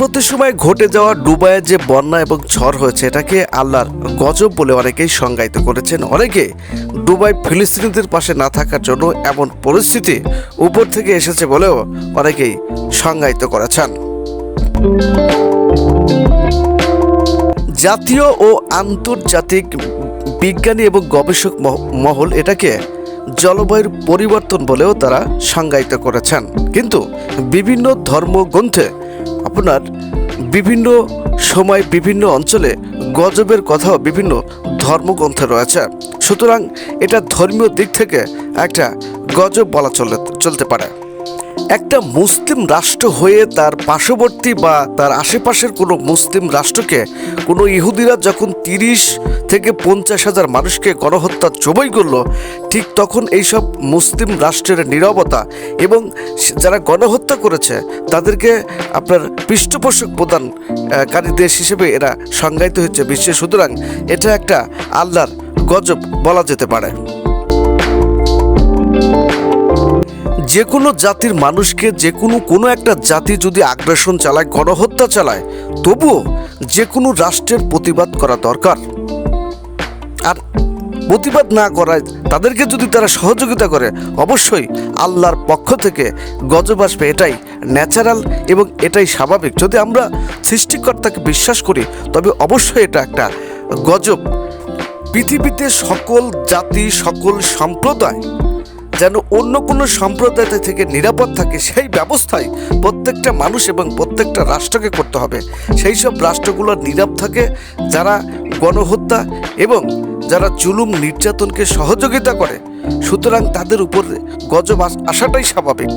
সাম্প্রতিক সময় ঘটে যাওয়া ডুবাইয়ে যে বন্যা এবং ঝড় হয়েছে, এটাকে আল্লাহর গজব বলে অনেকেই সংজ্ঞায়িত করেছেন। অনেকে ডুবাই ফিলিস্তিনিদের পাশে না থাকার জন্য এমন পরিস্থিতি উপর থেকে এসেছে বলেও অনেকেই সংজ্ঞায়িত করেছেন। জাতীয় ও আন্তর্জাতিক বিজ্ঞানী এবং গবেষক মহ- মহল এটাকে জলবায়ুর পরিবর্তন বলেও তারা সংজ্ঞায়িত করেছেন। কিন্তু বিভিন্ন ধর্মগ্রন্থে আপনার বিভিন্ন সময় বিভিন্ন অঞ্চলে গজবের কথাও বিভিন্ন ধর্মগ্রন্থে রয়েছে। সুতরাং এটা ধর্মীয় দিক থেকে একটা গজব বলা চলে চলতে পারে। একটা মুসলিম রাষ্ট্র হয়ে তার পার্শ্ববর্তী বা তার আশেপাশের কোনো মুসলিম রাষ্ট্রকে কোনো ইহুদিরা যখন তিরিশ থেকে পঞ্চাশ হাজার মানুষকে গণহত্যা জবই করল ঠিক তখন এইসব মুসলিম রাষ্ট্রের নিরবতা এবং যারা গণহত্যা করেছে তাদেরকে আপনার পৃষ্ঠপোষক প্রদান আহ, কারী দেশ হিসেবে এরা সংজ্ঞায়িত হচ্ছে বিশ্বে। সুতরাং এটা একটা আল্লাহর গজব বলা যেতে পারে। যে কোনো জাতির মানুষকে যে কোনো কোনো একটা জাতি যদি আগ্রাসন চালায়, গণহত্যা চালায়, তবুও যে কোনো রাষ্ট্রের প্রতিবাদ করা দরকার। আর প্রতিবাদ না করায় তাদেরকে যদি তারা সহযোগিতা করে, অবশ্যই আল্লাহর পক্ষ থেকে গজব আসবে। এটাই ন্যাচারাল এবং এটাই স্বাভাবিক। যদি আমরা সৃষ্টিকর্তাকে বিশ্বাস করি, তবে অবশ্যই এটা একটা গজব। পৃথিবীতে সকল জাতি, সকল সম্প্রদায় যেন অন্য কোনো সম্প্রদায় থেকে নিরাপদ থাকে, সেই ব্যবস্থাই প্রত্যেকটা মানুষ এবং প্রত্যেকটা রাষ্ট্রকে করতে হবে। সেই সব রাষ্ট্রগুলো নীরব থাকে, যারা গণহত্যা এবং যারা জুলুম নির্যাতনকে সহযোগিতা করে, সুতরাং তাদের উপর গজব আসাটাই স্বাভাবিক।